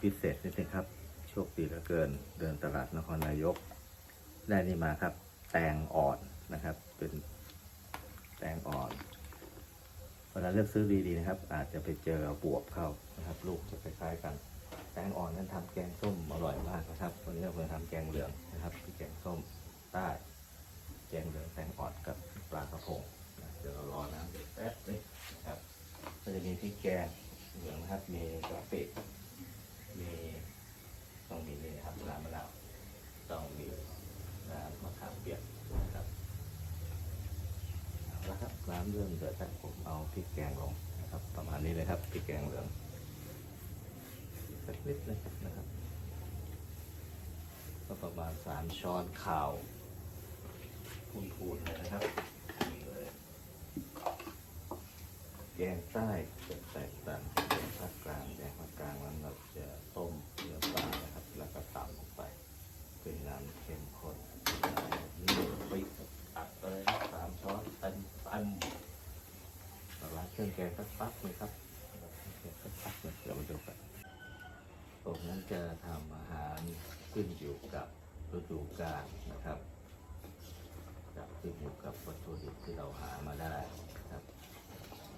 พิเศษนิดนึงครับ โชคดีเหลือเกิน เดินตลาดนครนายก ได้นี่มาครับ แตงอ่อนนะครับ เป็นแตงอ่อนเวลาเลือกซื้อดีๆนะครับ อาจจะไปเจอบวบเข้านะครับ ลูกจะคล้ายๆกัน แตงอ่อนนั้นทำแกงส้มอร่อยมากนะครับ วันนี้เราจะทำแกงเหลืองนะครับที่แกงส้มใต้แกงเหลืองแตงอ่อนกับปลากระพงเดี๋ยวเรารอน้ำเดือดแป๊บนึงนะครับก็จะมีพริกแกงเหลืองนะครับมีกะปิมีต้องมีนี่นะครับน้ำมะนาวต้องมีน้ำมะขามเปียกนะครับเอาละครับ น้ำเริ่มเดือดแล้วผมเอาพริกแกงลงนะครับ ประมาณนี้เลยครับพริกแกงเหลืองสักนิดนึงนะครับ ก็ประมาณสามช้อนข่าวพูนๆเลยนะครับแกงใต้จะแตกต่างจากแกงภาคกลางแกงภาคกลางนั้นเราจะต้มเนื้อปลานะครับ แล้วก็ตำลงไปเป็นน้ำเข้มข้นนี่ไปอัดเลยครับสามช้อนเต็มเต็มเครื่องแกงสักปั๊บเลยครับเครื่องแกงสักปั๊บเลยเดี๋ยวมาดูกันผมนั้นจะทำอาหารขึ้นอยู่กับฤดูกาลนะครับกับขึ้นอยู่กับวัตถุดิบที่เราหามาได้นะครับ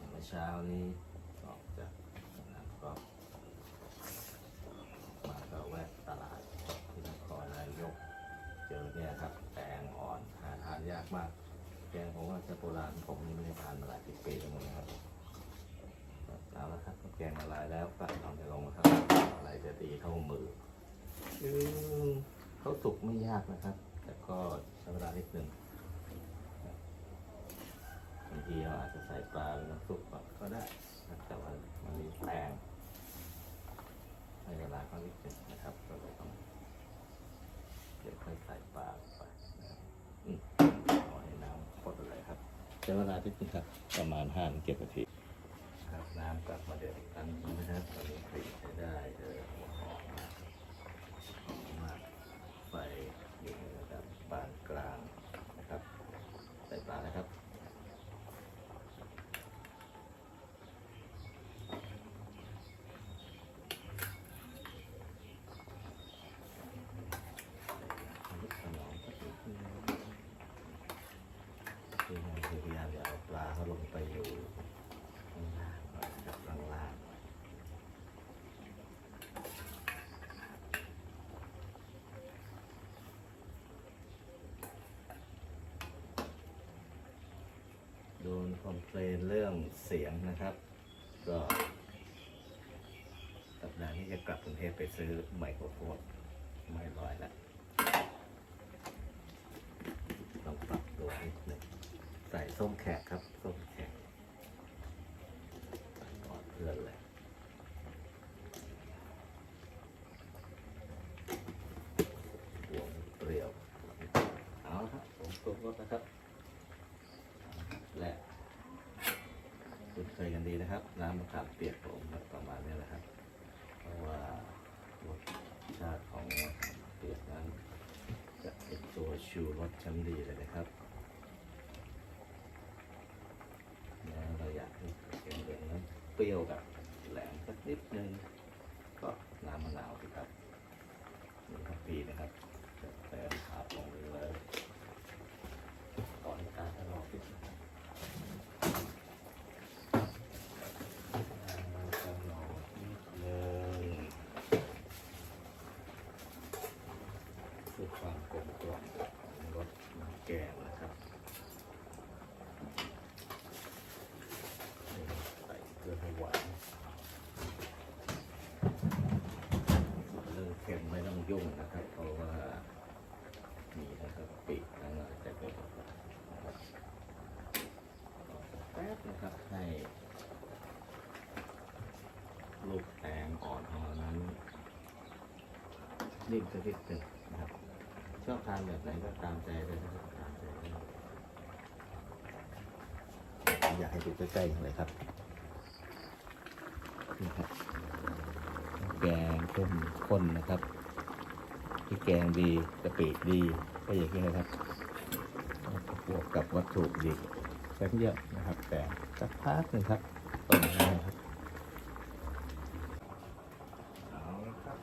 เมื่อเช้านี้ออกจากทำงานก็มาก็แวะตลาดที่นครนายกเจอเนี่ยครับแตงอ่อนหาทานยากมากแกงผมว่าจะโบราณผมยังไม่ได้ทานมาหลายสิบปีแล้วนะครับเอาละครับแก งละลายแล้วก็เอาไปลงนะครับอะไรจะดีเท่ามืออืมเขาสุกไม่ยากนะครับ แต่ก็ใช้เวลานิดหนึ่งบางทีเราอาจจะใส่ปลาหรือน้ำซุปก็ได้แต่ว่ามันมีแตงให้เวลาก็นิดหนึ่งนะครับก็เลยต้องเดี๋ยวค่อยใส่ปลาไปนะครับอืมเอาให้น้ำข้นเลยครับใช้เวลานิดนึงครับประมาณห้าถึงเจ็ดนาที กลับมาเดือดอีกครั้งนึงนะครับตอนนี้กลิ่นใช้ได้เลยหัวหอมมากหอมมากไฟอยู่ในระดับปานกลางนะครับใส่ปลานะครับพยายามจะเอาปลาเขาลงไปอยู่ข้างล่าง ข้างล่างโดนคอมเพลนเรื่องเสียงนะครับ ก็สัปดาห์นี้จะกลับกรุงเทพไปซื้อไมโครโฟนไม่ร้อยล้วต้องปรับตัวนิดหนึ่งใส่ส้มแขกครับ ส้มแขก ก่อนเพื่อนเลยหัวมันเปรี้ยว เอาละครับผมปรุงรสนะครับ และคุ้นเคยกันดีนะครับ น้ำมะขามเปียกผมประมาณนี้แหละครับ เพราะว่ารสชาติของมะขามเปียกนั้น จะเป็นตัวชูรสชั้นดีเลยนะครับแล้วเราอยากให้เสียงเหลืองนั้นเป รี้ยวกับแหลมสักนิดนึงก็น้ำมะนาวสิครับนี่ครับปีนะครับเติมขาดลงไปเลยก่อนการทะเลาะกันนะครับน้ำมะนาวนิดนึง เพื่อความกลมกล่อมของรสน้ำแกงนะครับนี่ใส่เกลือให้หวานเรื่องเค็มไม่ต้องยุ่งนะครับ เพราะว่ามีนะครับปิดทั้งอะไรแต่เป็นนะครับรอสักแป๊บนะครับให้ ลูกแตงอ่อนของเรานั้น นิ่มสักนิดหนึ่งนะครับชอบทานแบบไหนก็ตามใจเลยนะครับตามใจเลยอยากให้ดูใกล้ๆเลยครับนี่ครับแกงเข้มข้นนะครับที่แกงดีกะปิดีก็อย่างนี้นะครับบวกกับวัตถุดิบสักเยอะนะครับ แต่สักพักหนึ่งครับต้มนะครับเอาละครับ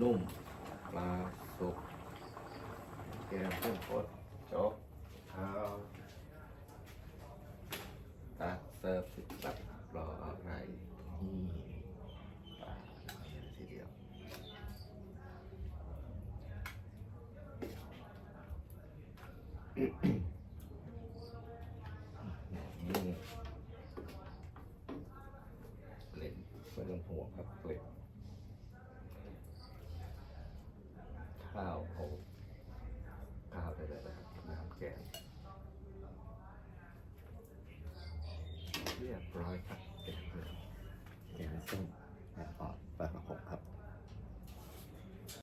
นุ่มปลาสุกแกงเส้นโคตรจบข้าตักเสิร์ฟสิบบัตรออะไรนี่ปลาเยอะทีเดียวนี่เล่นไม่ต้องห่วงครับเล็ด right